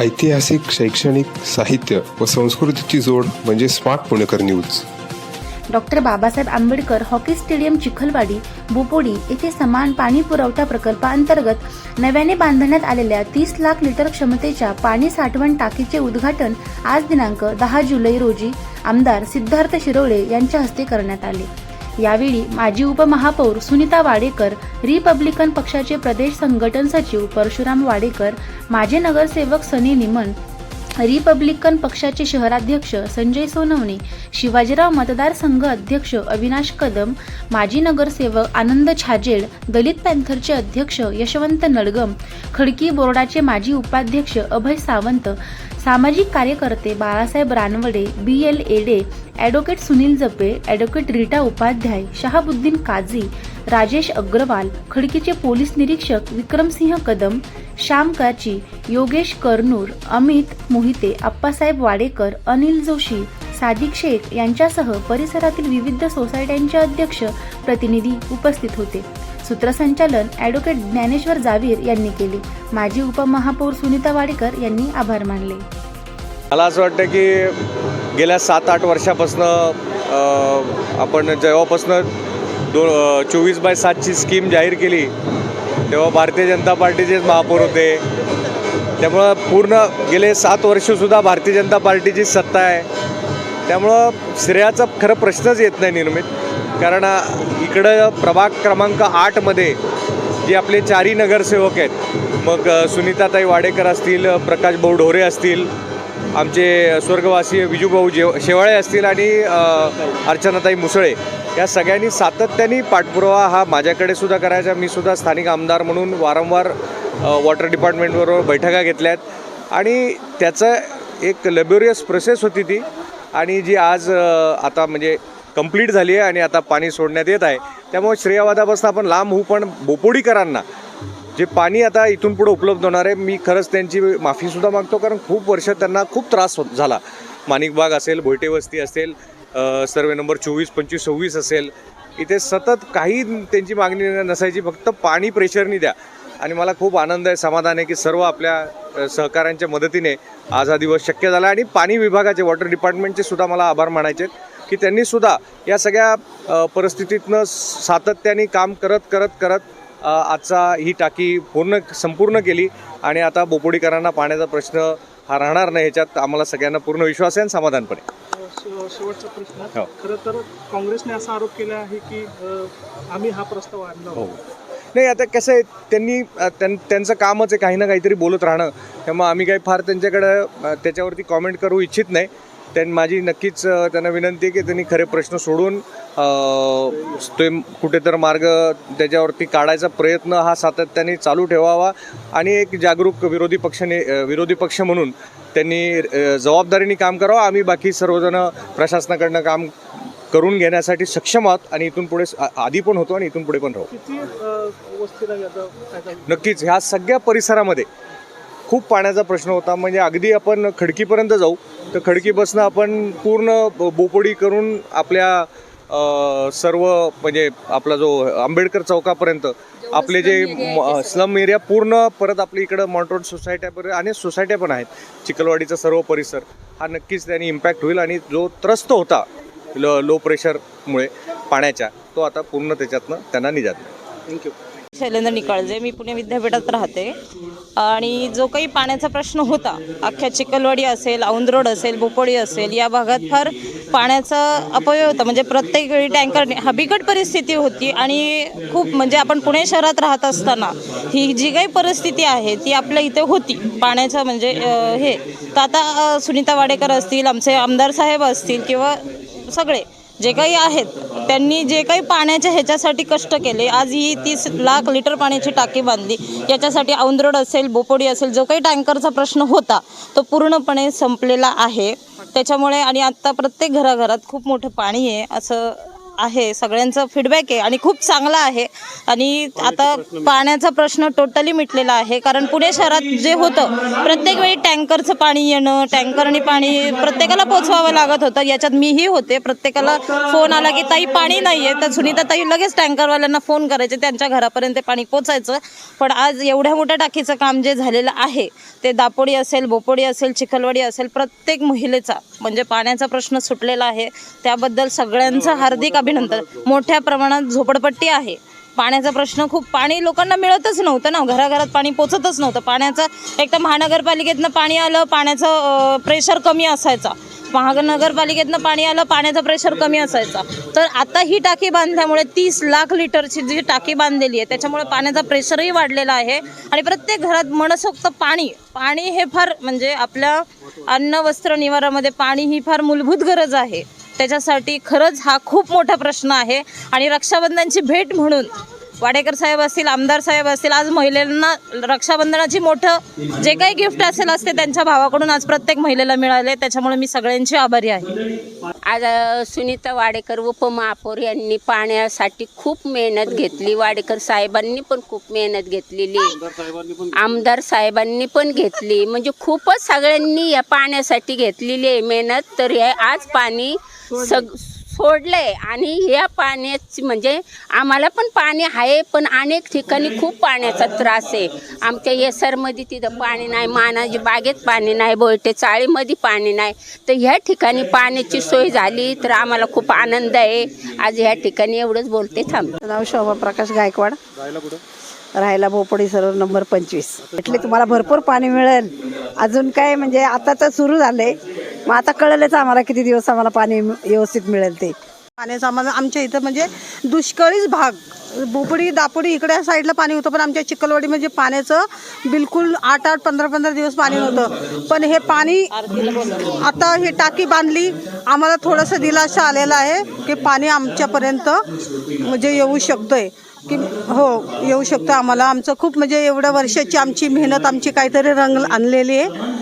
ऐतिहासिक शैक्षणिक साहित्य व संस्कृतीची जोड म्हणजे smart Punekar news. Doctor Babasaheb Ambedkar hockey stadium Chikhalwadi Bopodi येथे समान पाणी पुरवठा प्रकल्पाअंतर्गत नव्याने बांधण्यात आलेल्या तीस लाख लिटर क्षमतेच्या पाणी साठवण टाकीचे उद्घाटन आज दिनांक दहा जुलै रोजी आमदार सिद्धार्थ शिरोळे यांच्या हस्ते करण्यात आले. यावेळी माजी उपमहापौर सुनीता वाडेकर रिपब्लिकन पक्षाचे प्रदेश संघटन सचिव परशुराम वाडेकर माजी नगरसेवक सनी निमन रिपब्लिकन पक्षाचे शहराध्यक्ष संजय सोनवणे शिवाजीराव मतदारसंघ अध्यक्ष अविनाश कदम माजी नगरसेवक आनंद छाजेड दलित पॅन्थरचे अध्यक्ष यशवंत नडगम खडकी बोर्डाचे माजी उपाध्यक्ष अभय सावंत सामाजिक कार्यकर्ते Balasaheb Ranvade B L Ade advocate Sunil Jape advocate Rita Upadhyay Shahabuddin Kazi Rajesh Agarwal खडकीचे police निरीक्षक विक्रमसिंह कदम श्याम काची योगेश करनूर अमित मोहिते आप्पासाहेब वाडेकर अनिल जोशी सादिक शेख यांच्यासह परिसरातील विविध सोसायट्यांचे अध्यक्ष प्रतिनिधी उपस्थित होते. सूत्रसंचालन ॲडव्होकेट ज्ञानेश्वर जावीर यांनी केली. माजी उपमहापौर सुनीता वाडेकर यांनी आभार मानले. मला असं वाटतं की गेल्या सात आठ वर्षापासनं आपण जेव्हापासनं दो चोवीस बाय सातची स्कीम जाहीर केली तेव्हा भारतीय जनता पार्टीचेच महापौर होते. त्यामुळं पूर्ण गेले सात वर्षसुद्धा भारतीय जनता पार्टीची सत्ता आहे. त्यामुळं श्रेयाचा खरं प्रश्नच येत नाही निर्मित. कारण इकडं प्रभाग क्रमांक आठमध्ये जे आपले चारही नगरसेवक आहेत मग सुनीताताई वाडेकर असतील प्रकाश भाऊ ढोरे असतील आमचे स्वर्गवासी विजूभाऊ जेव शेवाळे असतील आणि अर्चनाताई मुसळे या सगळ्यांनी सातत्याने पाठपुरावा हा माझ्याकडे सुद्धा करायचा. मी सुद्धा स्थानिक आमदार म्हणून वारंवार वॉटर डिपार्टमेंटबरोबर बैठका घेतल्या आहेत आणि त्याचं एक लेबोरियस प्रोसेस होती ती. आणि जी आज आता म्हणजे कंप्लीट झाली आहे आणि आता पाणी सोडण्यात येत आहे. त्यामुळे श्रेयवादापासून आपण लांब होऊ पण बोपोडीकरांना जे पाणी आता इथून पुढे उपलब्ध होणार आहे मी खरंच त्यांची माफीसुद्धा मागतो कारण खूप वर्ष त्यांना खूप त्रास होत झाला. माणिकबाग असेल भोयटे वस्ती असेल सर्वे नंबर चोवीस पंचवीस सव्वीस असेल इथे सतत काही त्यांची मागणी नसायची फक्त पाणी प्रेशरनी द्या. आणि मला खूप आनंद आहे समाधान आहे की सर्व आपल्या सहकाऱ्यांच्या मदतीने आज हा दिवस शक्य झाला आणि पाणी विभागाचे वॉटर डिपार्टमेंटचे सुद्धा मला आभार मानायचे आहेत. की त्यांनी सुद्धा या सगळ्या परिस्थितीतनं सातत्याने काम करत करत करत आजचा ही टाकी पूर्ण संपूर्ण केली. आणि आता बोपोडीकरांना पाण्याचा प्रश्न हा राहणार नाही ह्याच्यात आम्हाला सगळ्यांना पूर्ण विश्वास आहे आणि समाधान पण आहे. शेव- शेवटचा प्रश्न. हो. खरं तर काँग्रेसने असा आरोप केला आहे की आम्ही हा प्रस्ताव आणला हो. नाही आता कसं आहे त्यांनी त्यांचं कामच आहे काही ना काहीतरी बोलत राहणं. त्यामुळे आम्ही काही फार त्यांच्याकडं त्याच्यावरती कॉमेंट करू इच्छित नाही. त्यां माझी नक्कीच त्यांना विनंती आहे की त्यांनी खरे प्रश्न सोडून ते कुठे तर मार्ग त्याच्यावरती काढायचा प्रयत्न हा सातत्याने चालू ठेवावा आणि एक जागरूक विरोधी पक्षाने विरोधी पक्ष म्हणून त्यांनी जबाबदारीने काम करावं. आम्ही बाकी सर्वजण प्रशासनाकडनं काम करून घेण्यासाठी सक्षम आहोत आणि इथून पुढे आधी पण होतो आणि इथून पुढे पण राहू? नक्कीच ह्या सगळ्या परिसरामध्ये खूप पाण्याचा प्रश्न होता. म्हणजे अगदी आपण खडकीपर्यंत जाऊ तर खडकीपासून आपण पूर्ण ब- बोपोडी करून आपल्या सर्व म्हणजे आपला जो आंबेडकर चौकापर्यंत आपले जे स्लम एरिया पूर्ण परत आपल्या इकडं मॉन्ट्रोड सोसायट्या पर्यंत आणि सोसायट्या पण आहेत. चिखलवाडीचा सर्व परिसर हा नक्कीच त्याने इम्पॅक्ट होईल आणि जो त्रस्त होता लो लो प्रेशरमुळे पाण्याच्या तो आता पूर्ण त्याच्यातनं त्यांना निजात. Thank you Shailendra Nikalje. मी पुणे विद्यापीठात राहते. आणि जो काही पाण्याचा प्रश्न होता अख्ख्या चिखलवाडी असेल औंद रोड असेल बोपोडी असेल या भागात फार पाण्याचा अपव्यय होता. म्हणजे प्रत्येक वेळी टँकर हा बिकट परिस्थिती होती आणि खूप म्हणजे आपण पुणे शहरात राहत असताना ही जी काही परिस्थिती आहे ती आपल्या इथे होती. पाण्याचं म्हणजे हे तर आता सुनीता वाडेकर असतील आमचे आमदार साहेब असतील किंवा सगळे जे काही आहेत त्यांनी जे काही पाण्याच्या ह्याच्यासाठी कष्ट केले आज ही तीस लाख लिटर पाण्याची टाकी बांधली. याच्यासाठी औंदरोड असेल बोपोडी असेल जो काही टँकरचा प्रश्न होता तो पूर्णपणे संपलेला आहे. त्याच्यामुळे आणि आत्ता प्रत्येक घराघरात खूप मोठं पाणी आहे असं आहे सगळ्यांचं फीडबॅक आहे आणि खूप चांगला आहे. आणि आता पाण्याचा प्रश्न टोटली मिटलेला आहे. कारण पुणे शहरात जे होतं प्रत्येक वेळी टँकरचं पाणी येणं टँकरने पाणी प्रत्येकाला पोचवावं लागत होतं. याच्यात मीही होते. प्रत्येकाला फोन आला की ताई पाणी नाही आहे तर सुनीता ताई लगेच टँकरवाल्यांना फोन करायचे. त्यांच्या घरापर्यंत पाणी पोचायचं. पण आज एवढ्या मोठ्या टाकीचं काम जे झालेलं आहे ते दापोडी असेल बोपोडी असेल चिखलवाडी असेल प्रत्येक महिलेचा म्हणजे पाण्याचा प्रश्न सुटलेला आहे. त्याबद्दल सगळ्यांचं हार्दिक अभिनंदन. मोठ्या प्रमाणात झोपडपट्टी आहे. पाण्याचा प्रश्न खूप पाणी लोकांना मिळतच नव्हतं ना हो. घराघरात पाणी पोचतच नव्हतं. पाण्याचं एक तर महानगरपालिकेतनं पाणी आलं पाण्याचं प्रेशर कमी असायचा. महानगरपालिकेतनं पाणी आलं पाण्याचं प्रेशर कमी असायचा. तर आता ही टाकी बांधल्यामुळे तीस लाख लिटरची जी टाकी बांधलेली आहे त्याच्यामुळे पाण्याचा प्रेशरही वाढलेला आहे. आणि प्रत्येक घरात मनसोक्त पाणी पाणी हे फार म्हणजे आपल्या अन्न वस्त्र निवारामध्ये पाणी ही फार मूलभूत गरज आहे. त्याच्यासाठी खरंच हा खूप मोठा प्रश्न आहे. आणि रक्षाबंधनची भेट म्हणून वाडेकर साहेब असतील आमदार साहेब असतील आज महिलांना रक्षाबंधनाची मोठं जे काही गिफ्ट असेल असते त्यांच्या भावाकडून आज प्रत्येक महिलेला मिळाले त्याच्यामुळे मी सगळ्यांची आभारी आहे. आज सुनीता वाडेकर उपमहापौर यांनी पाण्यासाठी खूप मेहनत घेतली. वाडेकर साहेबांनी पण खूप मेहनत घेतलेली. आहे. आमदार साहेबांनी पण घेतली. म्हणजे खूपच सगळ्यांनी या पाण्यासाठी घेतलेली आहे मेहनत. तर हे आज पाणी सग सोडलंय आणि या पाण्याची म्हणजे आम्हाला पण पाणी आहे पण अनेक ठिकाणी खूप पाण्याचा त्रास आहे. आमच्या येसरमध्ये तिथं पाणी नाही मानाजी बागेत पाणी नाही बोलटे चाळीमध्ये पाणी नाही. तर ह्या ठिकाणी पाण्याची सोय झाली तर आम्हाला खूप आनंद आहे. आज ह्या ठिकाणी एवढंच बोलते थांब. नाव शोभा प्रकाश गायकवाड. राहायला भोपडी सरळ नंबर पंचवीस. म्हटले तुम्हाला भरपूर पाणी मिळेल. अजून काय म्हणजे आता तर सुरू झालंय. मग आता कळलंच आम्हाला किती दिवस आम्हाला पाणी व्यवस्थित मिळेल ते. पाण्याचं आम्हाला आमच्या इथं म्हणजे दुष्काळीच भाग. बोपडी दापोडी इकडे साईडला पाणी होतं पण आमच्या चिखलवाडी म्हणजे पाण्याचं बिलकुल आठ आठ पंधरा पंधरा दिवस पाणी नव्हतं पण हे पाणी आता हे टाकी बांधली. आम्हाला थोडंसं दिलासा आलेला आहे की पाणी आमच्यापर्यंत म्हणजे येऊ शकतोय. की हो येऊ शकतं आम्हाला. आमचं खूप म्हणजे एवढ्या वर्षाची आमची मेहनत आमची काहीतरी रंग आणलेली आहे.